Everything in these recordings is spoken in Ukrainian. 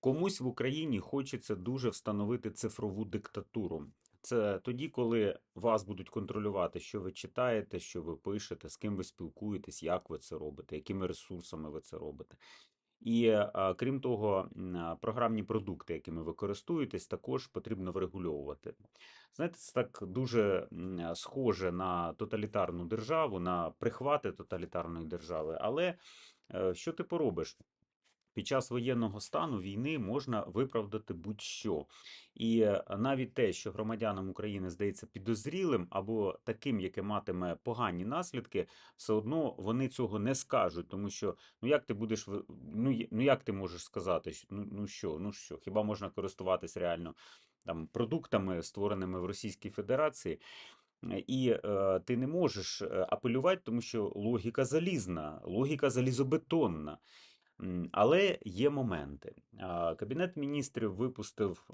Комусь в Україні хочеться дуже встановити цифрову диктатуру. Це тоді, коли вас будуть контролювати, що ви читаєте, що ви пишете, з ким ви спілкуєтесь, як ви це робите, якими ресурсами ви це робите. І крім того, програмні продукти, якими ви користуєтесь, також потрібно врегульовувати. Знаєте, це так дуже схоже на тоталітарну державу, на прихвати тоталітарної держави. Але е, що ти поробиш? Під час воєнного стану війни можна виправдати будь-що. І е, навіть те, що громадянам України здається підозрілим або таким, яке матиме погані наслідки, все одно вони цього не скажуть, тому що ну як ти будеш ну, ну як ти можеш сказати, ну, ну що, ну що, хіба можна користуватись реально там продуктами, створеними в Російській Федерації? Е, І е, ти не можеш е, апелювати, тому що логіка залізна, логіка залізобетонна. Але є моменти. Кабінет міністрів випустив,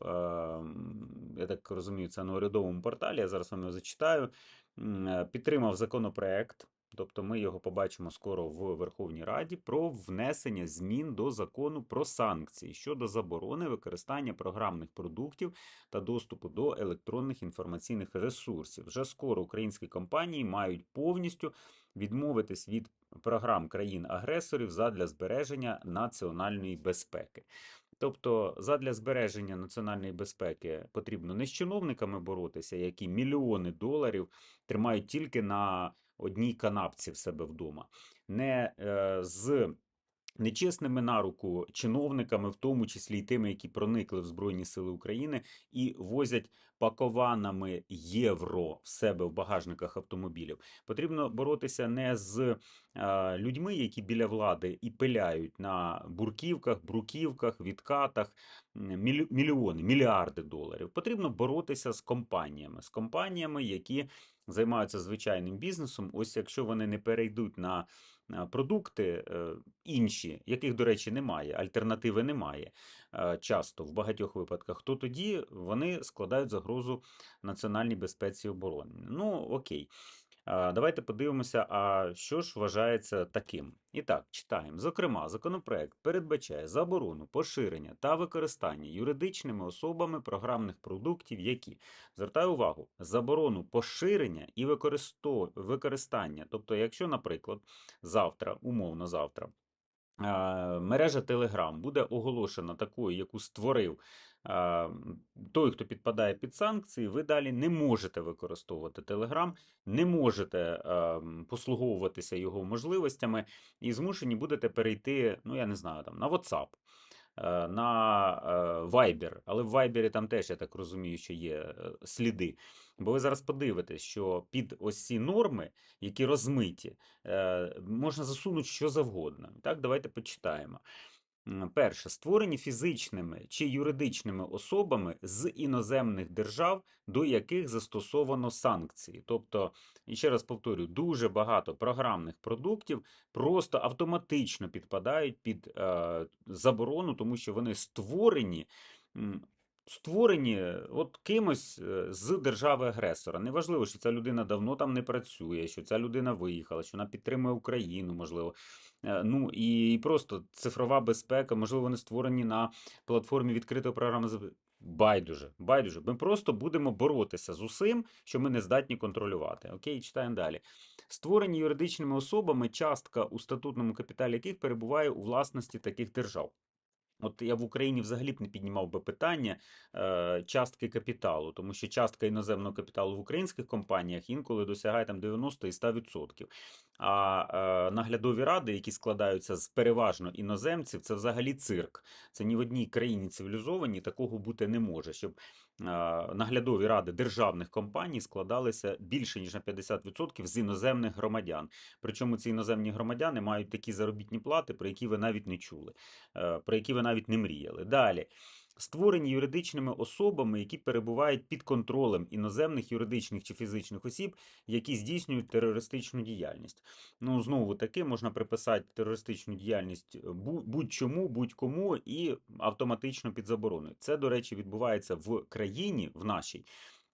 я так розумію, це на урядовому порталі. Я зараз вам його зачитаю. Підтримав законопроект, тобто ми його побачимо скоро в Верховній Раді, про внесення змін до закону про санкції щодо заборони використання програмних продуктів та доступу до електронних інформаційних ресурсів. Вже скоро українські компанії мають повністю відмовитись від програм країн-агресорів задля збереження національної безпеки. Тобто, задля збереження національної безпеки потрібно не з чиновниками боротися, які мільйони доларів тримають тільки на одній канапці в себе вдома, не е, з нечесними на руку чиновниками, в тому числі й тими, які проникли в Збройні Сили України і возять пакованами євро в себе в багажниках автомобілів. Потрібно боротися не з е, людьми, які біля влади і пиляють на бурківках, бруківках, відкатах мільйони, мільярди доларів. Потрібно боротися з компаніями, з компаніями, які займаються звичайним бізнесом. Ось якщо вони не перейдуть на е, продукти е, інші, яких, до речі, немає, альтернативи немає е, часто в багатьох випадках, то тоді вони складають загрозу національній безпеці і обороні. Ну, окей. Давайте подивимося, а що ж вважається таким. І так, читаємо. Зокрема, законопроект передбачає заборону поширення та використання юридичними особами програмних продуктів, які звертаю увагу, заборону поширення і використання. Тобто, якщо, наприклад, завтра, умовно завтра, мережа Telegram буде оголошена такою, яку створив той, хто підпадає під санкції, ви далі не можете використовувати Telegram, не можете послуговуватися його можливостями і змушені будете перейти, ну я не знаю, там на WhatsApp. е, На е, Viber, але в Viber там теж, я так розумію, що є е, сліди. Бо ви зараз подивитесь, що під ось ці норми, які розмиті, можна засунути що завгодно. Так, давайте почитаємо. Перше, створені фізичними чи юридичними особами з іноземних держав, до яких застосовано санкції. Тобто, і ще раз повторюю, дуже багато програмних продуктів просто автоматично підпадають під е, заборону, тому що вони створені. Створені от кимось е, з держави-агресора. Неважливо, що ця людина давно там не працює, що ця людина виїхала, що вона підтримує Україну, можливо. Е, Ну і просто цифрова безпека, можливо, вони створені на платформі відкритого програми. Байдуже, байдуже. Ми просто будемо боротися з усім, що ми не здатні контролювати. Окей, читаємо далі. Створені юридичними особами, частка у статутному капіталі яких перебуває у власності таких держав. От я в Україні взагалі б не піднімав би питання е, частки капіталу, тому що частка іноземного капіталу в українських компаніях інколи досягає там 90 і 100%. А е, наглядові ради, які складаються з переважно іноземців, це взагалі цирк. Це ні в одній країні цивілізованій такого бути не може, щоб е, наглядові ради державних компаній складалися більше ніж на 50% з іноземних громадян. Причому ці іноземні громадяни мають такі заробітні плати, про які ви навіть не чули е, про які ви навіть не мріяли. Далі. Створені юридичними особами, які перебувають під контролем іноземних юридичних чи фізичних осіб, які здійснюють терористичну діяльність. Ну, знову таки, можна приписати терористичну діяльність будь-чому, будь-кому і автоматично під забороною. Це, до речі, відбувається в країні, в нашій,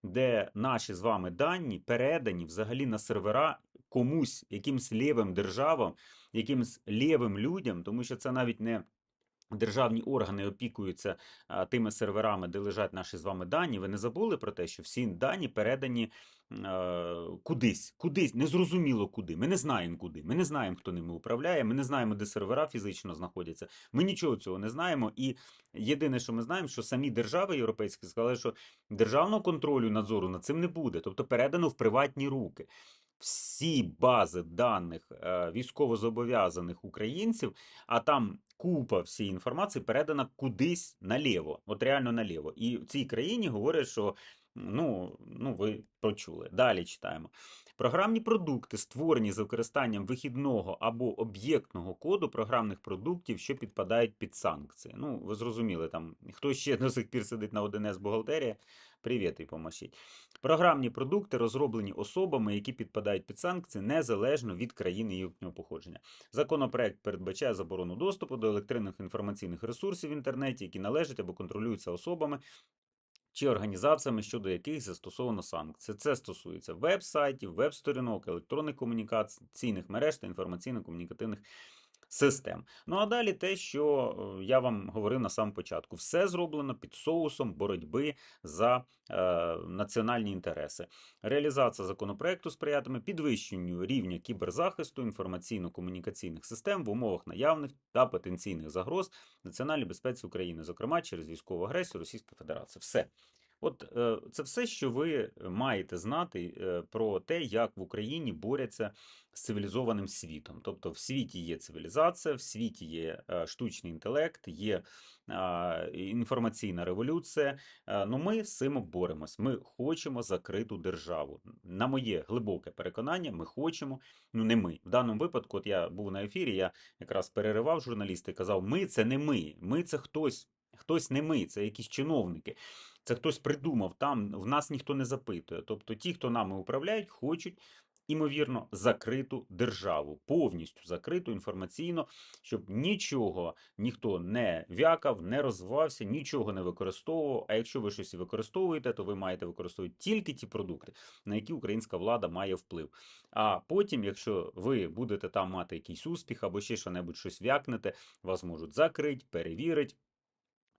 де наші з вами дані передані взагалі на сервера комусь, якимсь лівим державам, якимсь лівим людям, тому що це навіть не державні органи опікуються тими серверами, де лежать наші з вами дані, ви не забули про те, що всі дані передані кудись, кудись, незрозуміло куди. Ми не знаємо куди. Ми не знаємо, хто ними управляє, ми не знаємо, де сервера фізично знаходяться. Ми нічого цього не знаємо. І єдине, що ми знаємо, що самі держави європейські сказали, що державного контролю надзору над цим не буде, тобто передано в приватні руки. Всі бази даних е, військовозобов'язаних українців, а там купа всієї інформації передана кудись наліво, от реально наліво. І в цій країні говорять, що ну, ну ви почули. Далі читаємо. Програмні продукти, створені з використанням вихідного або об'єктного коду програмних продуктів, що підпадають під санкції. Ну, ви зрозуміли, там хто ще до сих пір сидить на 1С бухгалтерія, привіт і помашіть. Програмні продукти розроблені особами, які підпадають під санкції незалежно від країни їхнього походження. Законопроект передбачає заборону доступу до електронних інформаційних ресурсів в інтернеті, які належать або контролюються особами. Чи організаціями, щодо яких застосовано санкції. Це стосується веб-сайтів, веб-сторінок, електронних комунікаційних мереж та інформаційно-комунікативних систем. Ну а далі те, що е, я вам говорив на самому початку, все зроблено під соусом боротьби за е, національні інтереси. Реалізація законопроекту сприятиме підвищенню рівня кіберзахисту інформаційно-комунікаційних систем в умовах наявних та потенційних загроз національній безпеці України, зокрема через військову агресію Російської Федерації. Все. От е, це все, що ви маєте знати е, про те, як в Україні борються з цивілізованим світом. Тобто, в світі є цивілізація, в світі є е, штучний інтелект, є інформаційна революція. Ну ми з цим боремось. Ми хочемо закриту державу. На моє глибоке переконання, ми хочемо. Ну не ми в даному випадку. От я був на ефірі, я якраз переривав журналіста і казав: Ми це не ми, ми це хтось. Хтось не ми, це якісь чиновники. Це хтось придумав, там в нас ніхто не запитує. Тобто ті, хто нами управляють, хочуть. Імовірно, закриту державу, повністю закриту інформаційно, щоб нічого ніхто не вякав, не розвивався, нічого не використовував. А якщо ви щось використовуєте, то ви маєте використовувати тільки ті продукти, на які українська влада має вплив. А потім, якщо ви будете там мати якийсь успіх або ще що небудь щось вякнете, вас можуть закрити, перевірити.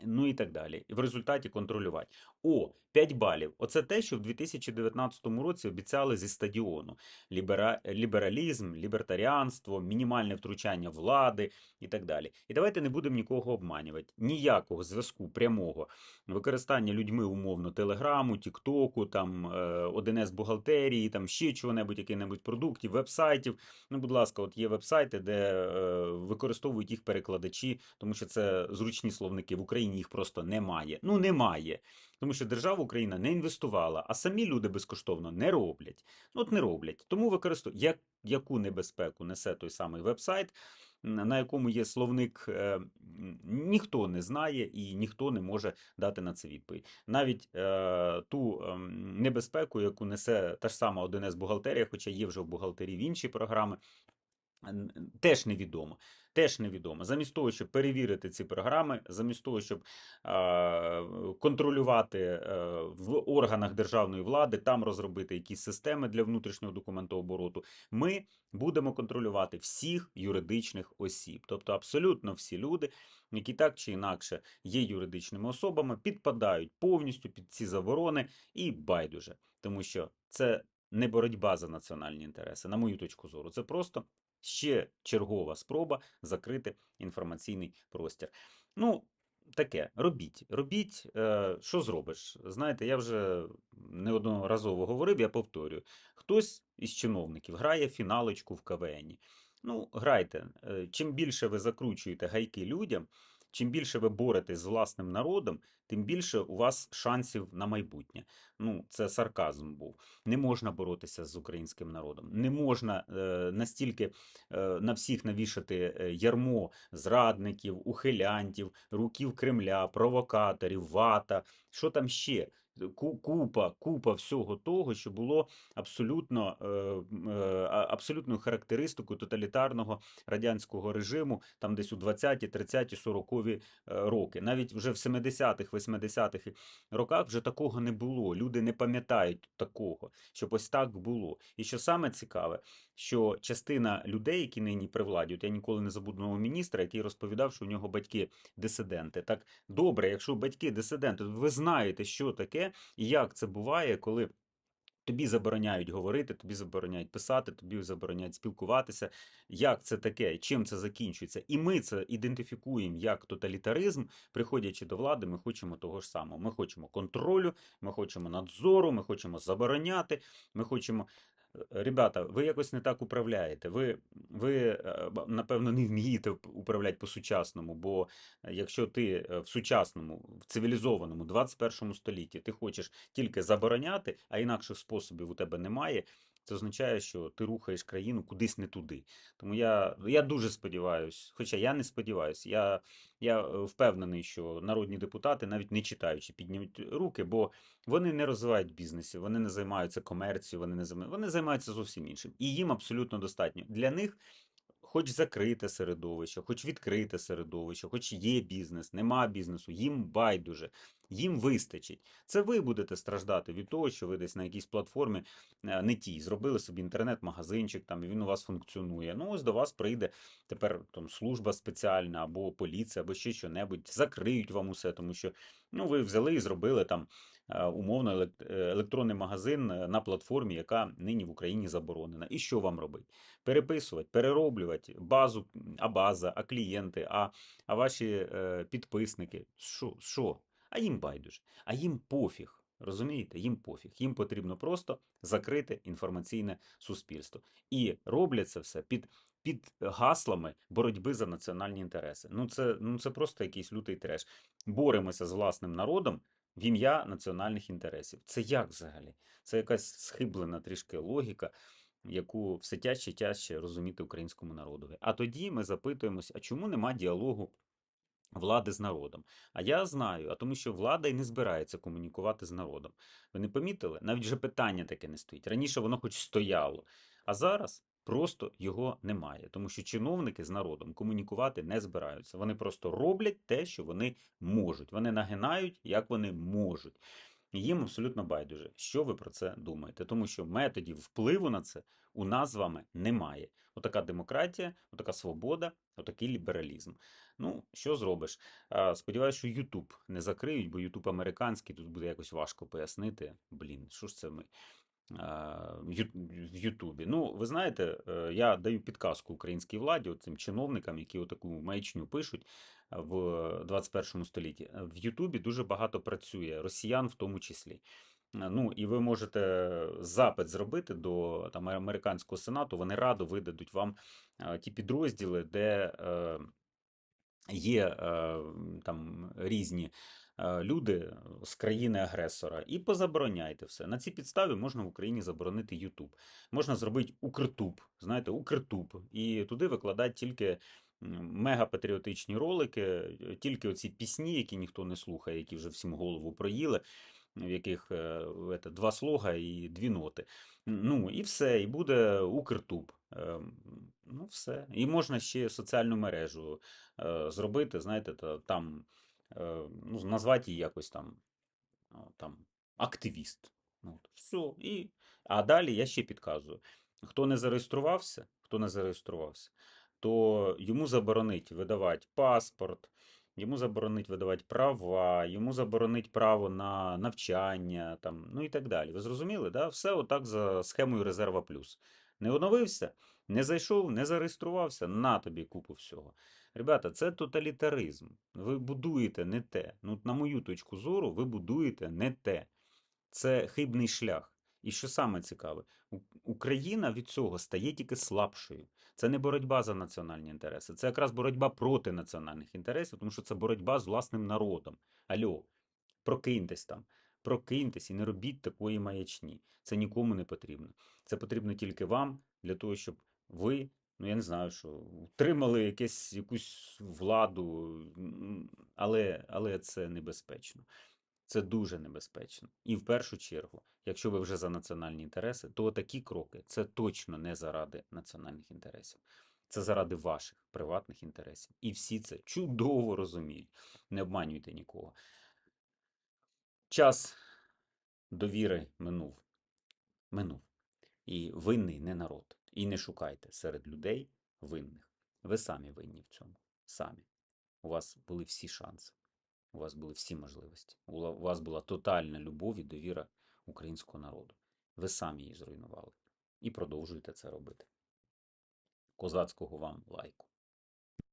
Ну і так далі. В результаті контролювати. О, 5 балів. Оце те, що в 2019 році обіцяли зі стадіону: Лібера... лібералізм, лібертаріанство, мінімальне втручання влади і так далі. І давайте не будемо нікого обманювати. Ніякого зв'язку прямого використання людьми умовно телеграму, тіктоку, там 1С е, бухгалтерії, там ще чого-небудь, яких-небудь продуктів, вебсайтів. Ну, будь ласка, от є вебсайти, де е, використовують їх перекладачі, тому що це зручні словники в Україні їх просто немає. Ну немає. Тому що держава Україна не інвестувала, а самі люди безкоштовно не роблять. Ну, от не роблять. Тому використовують, як, яку небезпеку несе той самий вебсайт, на якому є словник, е, ніхто не знає і ніхто не може дати на це відповідь. Навіть е, ту е, небезпеку, яку несе та ж сама 1С бухгалтерія, хоча є вже в бухгалтерії в інші програми, теж невідомо. Теж невідомо. Замість того, щоб перевірити ці програми, замість того, щоб е, контролювати е, в органах державної влади, там розробити якісь системи для внутрішнього документообороту, ми будемо контролювати всіх юридичних осіб. Тобто абсолютно всі люди, які так чи інакше є юридичними особами, підпадають повністю під ці заборони і байдуже, тому що це не боротьба за національні інтереси, на мою точку зору, це просто ще чергова спроба закрити інформаційний простір. Ну, таке, робіть. Робіть, е, що зробиш? Знаєте, я вже неодноразово говорив, я повторюю: хтось із чиновників грає фіналочку в КВНі. Ну, грайте. Е, чим більше ви закручуєте гайки людям, чим більше ви боретесь з власним народом, тим більше у вас шансів на майбутнє. Ну, це сарказм був. Не можна боротися з українським народом. Не можна е, настільки е, на всіх навішати е, ярмо зрадників, ухилянтів, руків Кремля, провокаторів, вата. Що там ще? Ку- купа, купа всього того, що було абсолютно, е, е, абсолютною характеристикою тоталітарного радянського режиму, там десь у 20-ті, 30-ті, 40-ві е, роки. Навіть вже в 70-х, 80-х роках вже такого не було. Люди не пам'ятають такого, щоб ось так було. І що саме цікаве, що частина людей, які нині при владі, от я ніколи не забуду нового міністра, який розповідав, що у нього батьки дисиденти. Так добре, якщо батьки дисиденти, ви знаєте, що таке і як це буває, коли. Тобі забороняють говорити, тобі забороняють писати, тобі забороняють спілкуватися. Як це таке? Чим це закінчується? І ми це ідентифікуємо як тоталітаризм. Приходячи до влади, ми хочемо того ж самого. Ми хочемо контролю, ми хочемо надзору, ми хочемо забороняти, ми хочемо. Ребята, ви якось не так управляєте. Ви, ви е, напевно, не вмієте управляти по-сучасному, бо е, якщо ти е, в сучасному, в цивілізованому 21 столітті ти хочеш тільки забороняти, а інакших способів у тебе немає, це означає, що ти рухаєш країну кудись не туди. Тому я, я дуже сподіваюся, хоча я не сподіваюся, я, я е, впевнений, що народні депутати, навіть не читаючи, піднімуть руки, бо вони не розвивають бізнесів, вони не займаються комерцією, вони не займаються, вони займаються зовсім іншим. І їм абсолютно достатньо. Для них хоч закрите середовище, хоч відкрите середовище, хоч є бізнес, нема бізнесу, їм байдуже, їм вистачить. Це ви будете страждати від того, що ви десь на якійсь платформі е, не тій, зробили собі інтернет-магазинчик, там і він у вас функціонує. Ну, ось до вас прийде тепер там служба спеціальна або поліція, або ще що-небудь, закриють вам усе, тому що ну, ви взяли і зробили там умовно елект- е, електронний магазин е, на платформі, яка нині в Україні заборонена. І що вам робить? Переписувати, перероблювати базу, а база, а клієнти, а, а ваші е, підписники. Що? Що? А їм байдуже, а їм пофіг. Розумієте, їм пофіг. Їм потрібно просто закрити інформаційне суспільство. І роблять це все під, під гаслами боротьби за національні інтереси. Ну це, ну це просто якийсь лютий треш. Боремося з власним народом в ім'я національних інтересів. Це як взагалі? Це якась схиблена трішки логіка, яку все тяжче і тяжче розуміти українському народові. А тоді ми запитуємося, а чому нема діалогу влади з народом? А я знаю, а тому що влада і не збирається комунікувати з народом. Ви не помітили? Навіть вже питання таке не стоїть. Раніше воно хоч стояло, а зараз. Просто його немає, тому що чиновники з народом комунікувати не збираються. Вони просто роблять те, що вони можуть. Вони нагинають, як вони можуть. І Їм абсолютно байдуже, що ви про це думаєте, тому що методів впливу на це у нас з вами немає. Отака демократія, отака свобода, отакий лібералізм. Ну, що зробиш? Сподіваюся, що Ютуб не закриють, бо Ютуб американський, тут буде якось важко пояснити. Блін, що ж це ми в Ютубі. Ну, ви знаєте, е, я даю підказку українській владі, цим чиновникам, які отаку маячню пишуть в 21 столітті. В Ютубі дуже багато працює, росіян в тому числі. Е, Ну, і ви можете запит зробити до там, американського сенату, вони радо видадуть вам е, ті підрозділи, де е, є е, там різні е, люди з країни-агресора, і позабороняйте все. На цій підставі можна в Україні заборонити Ютуб. Можна зробити Укртуб, знаєте, Укртуб, і туди викладати тільки мегапатріотичні ролики, е, тільки оці пісні, які ніхто не слухає, які вже всім голову проїли. В яких е, ете, два слога і дві ноти. Ну, і все, і буде Укртуб. Ем, Ну, все. І можна ще соціальну мережу е, зробити, знаєте, та, там, е, ну, назвати її якось там, там активіст. Ну, от, все. І... А далі я ще підказую: хто не зареєструвався, хто не зареєструвався, то йому заборонить видавати паспорт, йому заборонить видавати права, йому заборонить право на навчання, там, ну і так далі. Ви зрозуміли? Да? Все отак за схемою резерва плюс. Не оновився, не зайшов, не зареєструвався, на тобі купу всього. Ребята, це тоталітаризм. Ви будуєте не те. Ну, на мою точку зору, ви будуєте не те. Це хибний шлях. І що саме цікаве, Україна від цього стає тільки слабшою. Це не боротьба за національні інтереси, це якраз боротьба проти національних інтересів, тому що це боротьба з власним народом. Альо, прокиньтесь там, прокиньтесь і не робіть такої маячні. Це нікому не потрібно. Це потрібно тільки вам для того, щоб ви, ну я не знаю, що утримали якесь, якусь владу, але, але це небезпечно. Це дуже небезпечно. І в першу чергу, якщо ви вже за національні інтереси, то такі кроки це точно не заради національних інтересів. Це заради ваших приватних інтересів. І всі це чудово розуміють. Не обманюйте нікого. Час довіри минув. Минув. І винний не народ. І не шукайте серед людей винних. Ви самі винні в цьому. Самі. У вас були всі шанси. У вас були всі можливості. У вас була тотальна любов і довіра українського народу. Ви самі її зруйнували. І продовжуєте це робити. Козацького вам лайку.